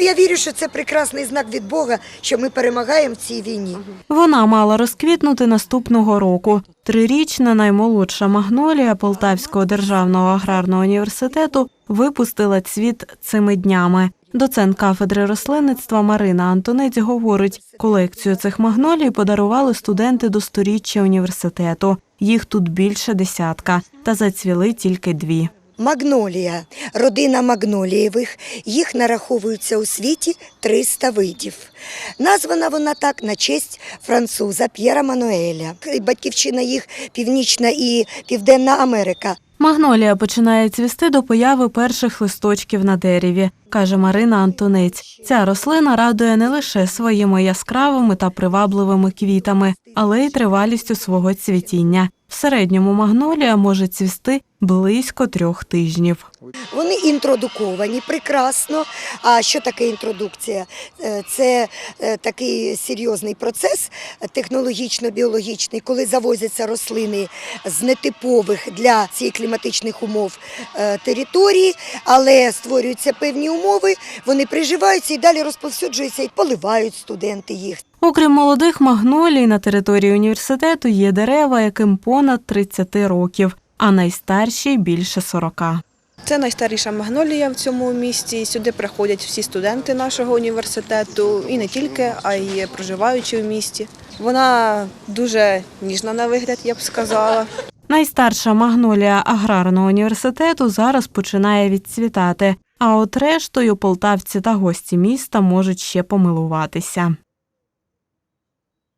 Я вірю, що це прекрасний знак від Бога, що ми перемагаємо в цій війні. Вона мала розквітнути наступного року. Трирічна наймолодша магнолія Полтавського державного аграрного університету випустила цвіт цими днями. Доцент кафедри рослинництва Марина Антонець говорить, колекцію цих магнолій подарували студенти до сторіччя університету. Їх тут більше десятка, та зацвіли тільки дві. Магнолія, родина магнолієвих, їх нараховується у світі 300 видів. Названа вона так на честь француза П'єра Мануеля. Батьківщина їх Північна і Південна Америка. Магнолія починає цвісти до появи перших листочків на дереві, каже Марина Антонець. Ця рослина радує не лише своїми яскравими та привабливими квітами, але й тривалістю свого цвітіння. В середньому магнолія може цвісти близько трьох тижнів. Вони інтродуковані прекрасно. А що таке інтродукція? Е, Це е, такий серйозний процес технологічно-біологічний, коли завозяться рослини з нетипових для цих кліматичних умов е, територій, але створюються певні умови, вони приживаються і далі розповсюджуються і поливають студенти їх. Окрім молодих магнолій, на території університету є дерева, яким понад 30 років, а найстарші більше 40. Це найстаріша магнолія в цьому місті. Сюди приходять всі студенти нашого університету, і не тільки, а й проживаючі в місті. Вона дуже ніжна на вигляд, я б сказала. Найстарша магнолія аграрного університету зараз починає відцвітати. А от рештою полтавці та гості міста можуть ще помилуватися.